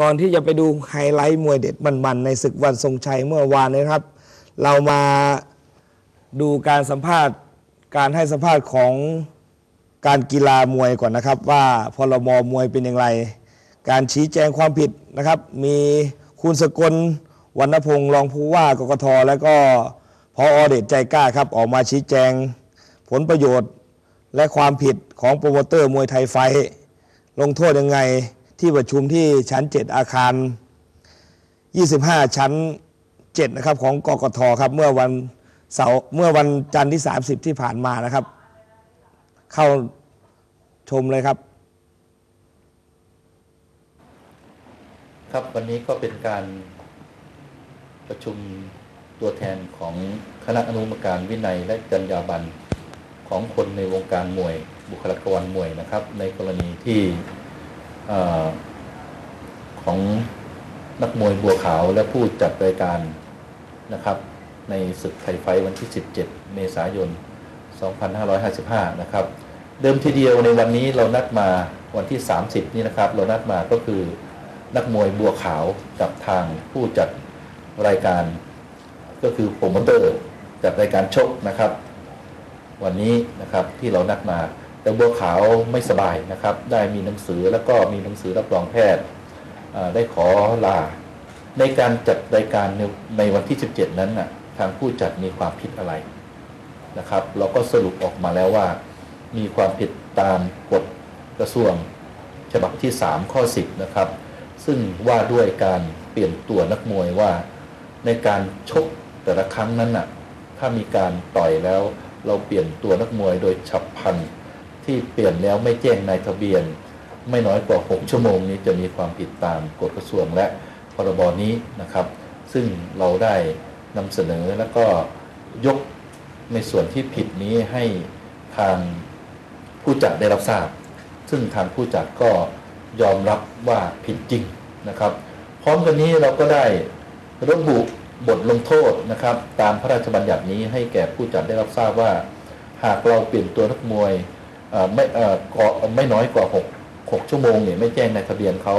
ก่อนที่จะไปดูไฮไลท์มวยเด็ดมันๆในศึกวันทรงชัยเมื่อวานนะครับ เรามาดูการสัมภาษณ์การให้สัมภาษณ์ของการกีฬามวยก่อนนะครับ ว่าพรบมวยเป็นอย่างไร การชี้แจงความผิดนะครับ มีคุณสกลวรรณพงศ์รองผู้ว่ากกทแล้วก็พออเดชใจกล้าครับ ออกมาชี้แจงผลประโยชน์และความผิดของโปรโมเตอร์มวยไทยไฟ ลงโทษยังไง ที่ประชุมที่ชั้น 7 อาคาร 25 ชั้น 7 นะครับ ของกกทครับเมื่อวันเสาร์เมื่อวันจันทร์ที่ 30 ที่ผ่านมานะครับ เข้าชมเลยครับ ครับวันนี้ก็เป็นการประชุมตัวแทนของคณะอนุกรรมการวินัยและจรรยาบรรณของคนในวงการมวย บุคลากรมวยนะครับ ในกรณีที่ อของนักมวยบัวขาวและผู้จัดรายการนะครับ ในศึกไทยไฟวันที่ 17 เมษายน 2555 นะครับ เดิมทีเดียวในวันนี้เรานัดมาวันที่ 30 นี่นะครับ เรานัดมาก็คือนักมวยบัวขาวกับทางผู้จัดรายการ ก็คือโปรโมเตอร์จัดรายการชกนะครับ วันนี้นะครับที่เรานัดมา แต่บัวขาวไม่สบายนะครับ ได้มีหนังสือแล้วก็มีหนังสือรับรองแพทย์ได้ขอลา ในการจัดรายการในในวันที่ 17 นั้นน่ะทางผู้จัดมีความผิดอะไรนะครับ เราก็สรุปออกมาแล้วว่า มีความผิดตามกฎกระทรวงฉบับที่ 3 ข้อ 10 นะครับ ซึ่งว่าด้วยการเปลี่ยนตัวนักมวยว่า ในการชกแต่ละครั้งนั้นน่ะถ้ามีการต่อยแล้วเราเปลี่ยนตัวนักมวยโดยฉับพลัน ที่เปลี่ยนแล้วไม่แจ้งนายทะเบียน ไม่น้อยกว่า 6 ชั่วโมงนี้จะมีความผิดตามกฎกระทรวงและพรบนี้นะครับ ซึ่งเราได้นำเสนอแล้วก็ยกในส่วนที่ผิดนี้ให้ทางผู้จัดได้รับทราบ ซึ่งทางผู้จัดก็ยอมรับว่าผิดจริงนะครับ พร้อมกันนี้เราก็ได้ระบุบทลงโทษนะครับ ตามพระราชบัญญัตินี้ให้แก่ผู้จัดได้รับทราบว่า หากเราเปลี่ยนตัวนักมวย ไม่ไม่น้อยกว่า 6 6 ชั่วโมงเนี่ยไม่แจ้งในทะเบียนเขา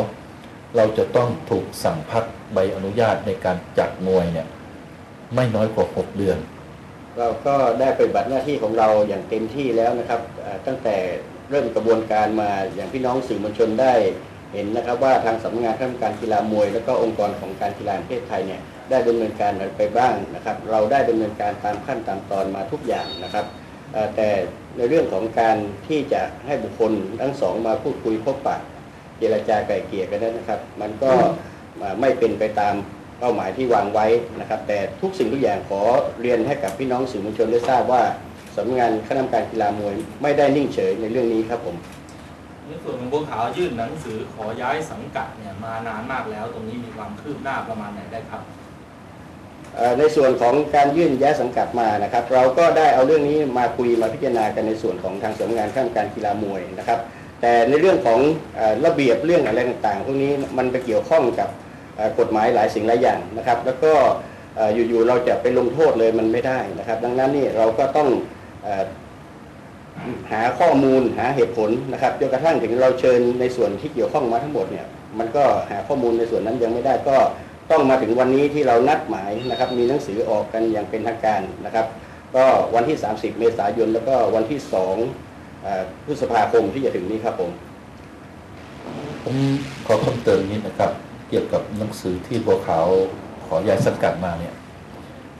เราจะต้องถูกสั่งพักใบอนุญาตในการจัดมวยเนี่ยไม่น้อยกว่า 6 เดือน เราก็ได้ปฏิบัติหน้าที่ของเราอย่างเต็มที่แล้วนะครับตั้งแต่เริ่มกระบวนการมาอย่างพี่น้องสื่อมวลชนได้เห็นนะครับว่าทางสำนักงานคณะกรรมการกีฬามวย และก็องค์กรของการกีฬาประเทศไทยเนี่ยได้ดำเนินการไปบ้างนะครับ เราได้ดำเนินการตามขั้นตามตอนมาทุกอย่างนะครับ แต่ในเรื่องของการที่จะให้บุคคลทั้งสองมาพูดคุยพบปะเจรจาไกล่เกลี่ยกันนั้นนะครับ มันก็เอ่อไม่เป็นไปตามเป้าหมายที่วางไว้นะครับ แต่ทุกสิ่งทุกอย่างขอเรียนให้กับพี่น้องสื่อมวลชนได้ทราบว่าสำนักงานคณะกรรมการกีฬามวยไม่ได้นิ่งเฉยในเรื่องนี้ครับผมในส่วนของบัวขาวยื่นหนังสือขอย้ายสังกัดเนี่ยมานานมากแล้ว ตรงนี้มีความคืบหน้าประมาณไหนได้ครับเอ่อ ในส่วนของการยื่นย้ายสังกัดมานะครับ เราก็ได้เอาเรื่องนี้มาคุยมาพิจารณากันในส่วนของทางสำนักงานข้ามการกีฬามวยนะครับ แต่ในเรื่องของอระเบียบเรื่องอะไรต่างๆพวกนี้มันไปเกี่ยวข้องกับกฎหมายหลายสิ่งหลายอย่างนะครับ แล้วก็ออยู่ๆเราจะไปลงโทษเลยมันไม่ได้นะครับ ดังนั้นนี่เราก็ต้องอหาข้อมูลหาเหตุผลนะครับจนกระทั่งถึงเราเชิญในส่วนที่เกี่ยวข้องมาทั้งหมดเนี่ยมันก็หาข้อมูลในส่วนนั้นยังไม่ได้ก็ ต้องมาถึงวันนี้ที่เรานัดหมายนะครับมีหนังสือออกกันอย่างเป็นทางการนะครับ ก็วันที่ 30 เมษายน แล้วก็วันที่2อพฤษภาคมที่จะถึงนี้ครับผมผมขอเพิ่มเติมนิดนะครับ เกี่ยวกับหนังสือที่บัวขาวขอย้ายสังกัดมาเนี่ย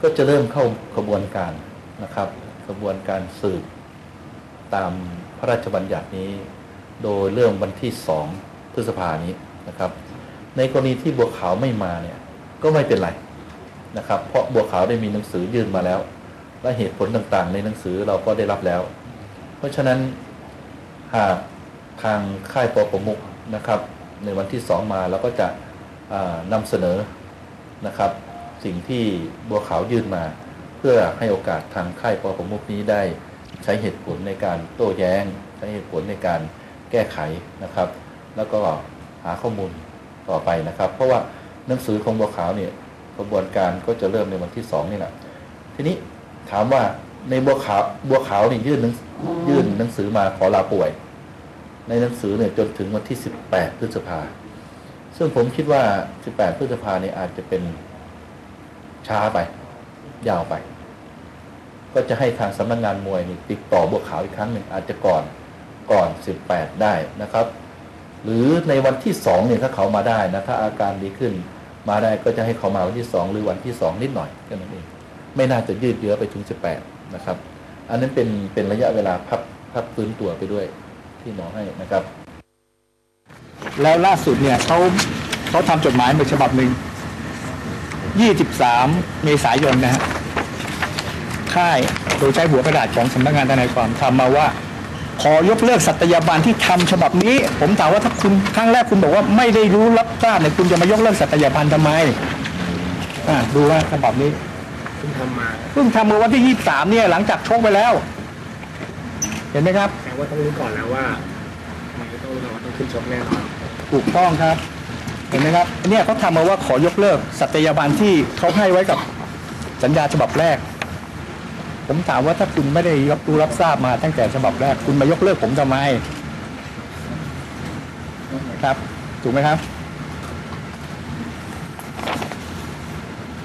ก็จะเริ่มเข้าขบวนการนะครับขบวนการสืบตามพระราชบัญญัตินี้ โดยเริ่มวันที่สองพฤษภานี้นะครับ ในกรณีที่บัวขาวไม่มาเนี่ย ก็ไม่เป็นไรนะครับ เพราะบัวขาวได้มีหนังสือยื่นมาแล้ว และเหตุผลต่างๆ ในหนังสือเราก็ได้รับแล้ว เพราะฉะนั้นหากทางค่ายปอประมุกนะครับ ในวันที่สองมาเราก็จะนำเสนอนะครับ สิ่งที่บัวขาวยื่นมา เพื่อให้โอกาสทางค่ายปอประมุกนี้ได้ใช้เหตุผลในการโต้แย้ง ใช้เหตุผลในการแก้ไขนะครับ แล้วก็หาข้อมูลต่อไปนะครับ เพราะว่า หนังสือของบัวขาวเนี่ยกระบวนการก็จะเริ่มในวันที่สองนี่แหละทีนี้ถามว่าในบัวขาวบัวขาวนี่ยื่นหนังยื่นหนังสือมาขอลาป่วย ในหนังสือเนี่ยจนถึงวันที่18พฤษภา ซึ่งผมคิดว่า18พฤษภาเนี่ยอาจจะเป็นช้าไป ยาวไป ก็จะให้ทางสำนักงานมวยนี่ติดต่อบัวขาวอีกครั้งหนึ่งอาจจะก่อนก่อน18ได้นะครับ หรือในวันที่2เนี่ยถ้าเขามาได้นะถ้าอาการดีขึ้น มาได้ก็จะให้เขามาวันที่2หรือวันที่2นิดหน่อยแค่นั้นเองไม่น่าจะยืดเยื้อไปถึง18นะครับ อันนั้นเป็นเป็นระยะเวลาพักพักฟื้นตัวไปด้วยที่หมอให้นะครับ แล้วล่าสุดเนี่ยเขาเขาทำจดหมายมาฉบับหนึ่ง23เมษายนนะฮะค่ายโดยใช้หัวกระดาษของสำนักงานทนายความทำมาว่า ขอยกเลิกสัตยาบันที่ทำฉบับนี้ ผมถามว่าถ้าคุณครั้งแรกคุณบอกว่าไม่ได้รู้รับทราบเนี่ยคุณจะมายกเลิกสัตยาบันทำไมอ่าดูว่าฉบับนี้เพิ่งทำมาเพิ่งทำเมื่อวันที่23เนี่ยหลังจากชกไปแล้ว เห็นไหมครับแต่ว่าต้องรู้ก่อนแล้วว่ามันจะต้องรู้ก่อนว่าต้องขึ้นชกแน่นอนถูกต้องครับ เห็นไหมครับเนี่ยเขาทำมาว่าขอยกเลิกสัตยาบันที่เขาให้ไว้กับสัญญาฉบับแรก ผมถามว่าถ้าคุณไม่ได้รับรู้รับทราบมาตั้งแต่ฉบับแรก คุณมายกเลิกผมทำไมครับ ถูกไหมครับ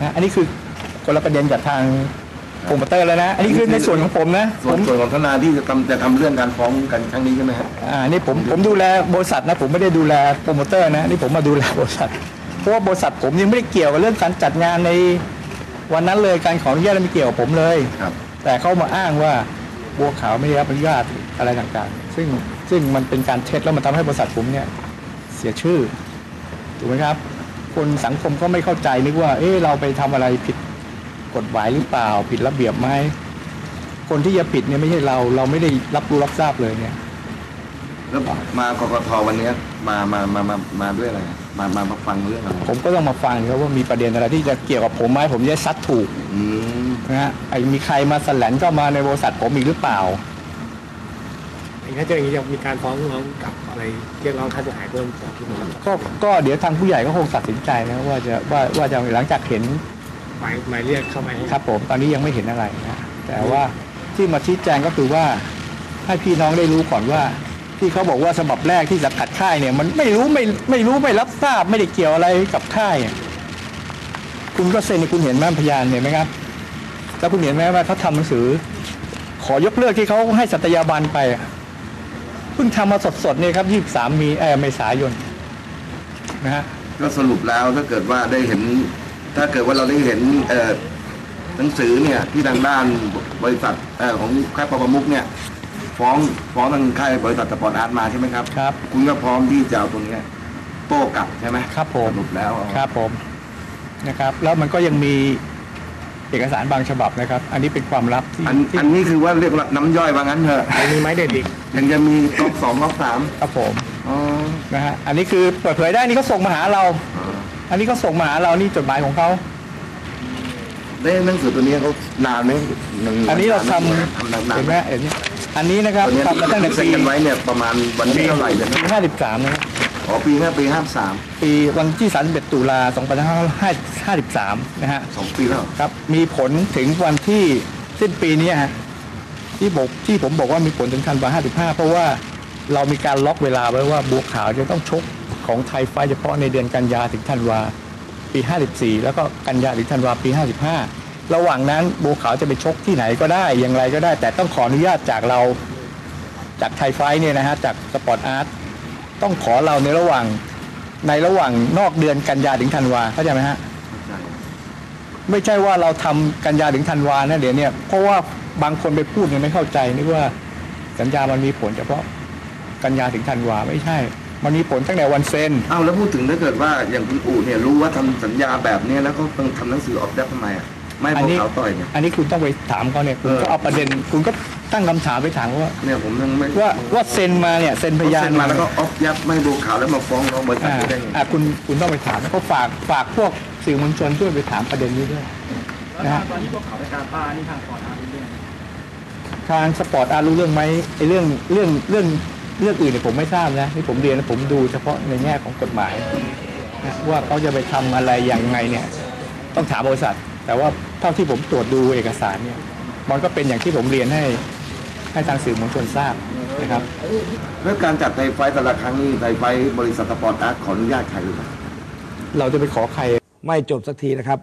นะอันนี้คือคนละประเด็นกับทางโปรโมเตอร์แล้วนะ อันนี้คือในส่วนของผมนะส่ผวนมส่วนของทนายที่จะทำจะทำเรื่องการฟ้องกันครั้งนี้ใช่ไหมฮะอ่านี่ผมผมดูแลบริษัทนะ ผมไม่ได้ดูแลโปรโมเตอร์นะนี่ผมมาดูแลบริษัทเพราะว่าบริษัทผมยังไม่ได้เกี่ยวกับเรื่องการจัดงานในวันนั้นเลยการขออนุญาตไม่เกี่ยวกับผมเลย ครับ แต่เขามาอ้างว่าบัวขาวไม่ได้รับอนุญาตอะไรต่างๆ ซึ่งซึ่งมันเป็นการเท็จแล้วมันทำให้บริษัทผมเนี่ยเสียชื่อถูกไหมครับ คนสังคมก็ไม่เข้าใจนึกว่า เอ๊ะเราไปทำอะไรผิดกฎหมายหรือเปล่า ผิดระเบียบไหมคนที่จะผิดเนี่ยไม่ใช่เราเราไม่ได้รับรู้รับทราบเลยเนี่ย แล้วมากกทวันเนี้ยมามามามามาด้วยอะไรมามามาฟังเรื่องอะไรผมก็ต้องมาฟังครับว่ามีประเด็นอะไรที่จะเกี่ยวกับผมไหมผมจะได้ซัดถูกอืมนะฮะไอ้มีใครมาสแลนเข้ามาในบริษัทผมอีกหรือเปล่า ถ้าเจออย่างนี้จะมีการฟ้องร้องกลับอะไรเรียกร้องค่าเสียหายเพิ่มจากที่ผมก็ก็เดี๋ยวทางผู้ใหญ่ก็คงตัดสินใจนะว่าจะว่าว่าจะหลังจากเห็นหมายหมายเรียกเข้ามาให้ครับผมตอนนี้ยังไม่เห็นอะไรนะแต่ว่าที่มาชี้แจงก็คือว่าให้พี่น้องได้รู้ก่อนว่า ที่เขาบอกว่าฉบับแรกที่สังกัดค่ายเนี่ย มันไม่รู้ไม่ไม่รู้ไม่รับทราบไม่ได้เกี่ยวอะไรกับค่าย คุณก็เซ็นคุณเห็นไหมพยานเห็นไหมครับ แล้วคุณเห็นไหมว่าเขาทำหนังสือ ขอยกเลิกที่เขาให้สัตยาบันไปเพิ่งทำมาสดๆเนี่ยครับ23มีเออเมษายนนะฮะก็สรุปแล้วถ้าเกิดว่าได้เห็น ถ้าเกิดว่าเราได้เห็นเอ่อหนังสือเนี่ยที่ทางด้านบริษัทเอ่อของค่ายปปมุกเนี่ย ฟ้องฟ้องทางค่ายบริษัทสปอร์ตอาร์ตมาใช่ไหมครับ ครับ คุณก็พร้อมที่จะเอาตรงเนี้ยโต้กลับใช่ไหมครับผม สรุปแล้วเอาครับผมนะครับ แล้วมันก็ยังมีเอกสารบางฉบับนะครับ อันนี้เป็นความลับที่อันที่อันนี้คือว่าเรียกว่าน้ำย่อยว่างั้นเถอะยังมีไม้เด็ดอีกยังจะมีก๊อกสองก๊อกสามครับผมอ๋อนะฮะอันนี้คือเปิดเผยได้นี่เขาส่งมาหาเราอันนี้เขาส่งมาหาเรานี่จดหมายของเขา ได้หนังสือตัวนี้เขานานไหมมัอันนี้เราททำนานำนานเห็นไหมเห็นไหมอันนี้นะครับตัวเนี้ยทำมาตั้งแต่เซ็นปีกันไว้เนี่ยประมาณวันที่เท่าไหร่เดือนปีห้าสิบสามนะครับอ๋อปีห้าปีห้าสามปีวันที่31ตุลา2553นะฮะสองปีแล้วครับ มีผลถึงวันที่สิ้นปีนี้ฮะที่บอกที่ผมบอกว่ามีผลถึงธันวา55เพราะว่าเรามีการล็อกเวลาไว้ว่าบัวขาวจะต้องชกของไทยไฟท์เฉพาะในเดือนกันยาถึงธันวา ปี 54 แล้วก็กันยาถึงธันวาปี 55 ระหว่างนั้นบัวขาวจะไปชกที่ไหนก็ได้อย่างไรก็ได้ แต่ต้องขออนุญาตจากเราจากไทยไฟท์เนี่ยนะฮะจากสปอร์ตอาร์ตต้องขอเราในระหว่างในระหว่างนอกเดือนกันยาถึงธันวาเข้าใจไหมฮะไม่ใช่ว่าเราทำกันยาถึงธันวานะเดี๋ยวเนี้เพราะว่าบางคนไปพูดยังไม่เข้าใจนึกว่าสัญญามันมีผลเฉพาะกันยาถึงธันวาไม่ใช่ มันมีผลตั้งแต่วันเซ็นอ้าวแล้วพูดถึงถ้าเกิดว่าอย่างคุณอู๋เนี่ยรู้ว่าทำสัญญาแบบเนี้ยแล้วก็ต้องทำหนังสือออกแบบทำไมอะไม่อัพนวกนี้เขาต่อยเนี่ย อันนี้คุณต้องไปถามเขาเนี่ยคุณก็เออเอาประเด็น คุณก็ตั้งคำถามไปถามว่า เนี่ยผมยังไม่ว่าว่าเซ็นมาเนี่ยเซ็นพยาน เซ็นมาแล้วก็ออฟยับไม่ดูข่าวแล้วมาฟ้องร้องบริษัทอ่าได้ไง อ่าคุณคุณต้องไปถามเขาฝากฝากพวกสื่อมวลชนช่วยไปถามประเด็นนี้ด้วยนะฮะตอนนี้พวกเขาไปการป้านี่ทางก่อนนะเรื่องทางสปอร์ตอาร์รู้เรื่องไหมไอ้เรื่องเรื่องเรื่อง เรื่องอื่นเนี่ยผมไม่ทราบนะที่ผมเรียนนะผมดูเฉพาะในแง่ของกฎหมายนะว่าเขาจะไปทำอะไรยังไงเนี่ยต้องถามบริษัท แต่ว่าเท่าที่ผมตรวจดูเอกสารเนี่ยมันก็เป็นอย่างที่ผมเรียนให้ให้ทางสื่อมวลชนทราบนะครับแล้วการจัดไทยไฟท์แต่ละครั้งนี่ไทยไฟท์บริษัทสปอร์ตอาร์ตขออนุญาตใครหรือเปล่าเราจะไปขอใครไม่จบสักทีนะครับ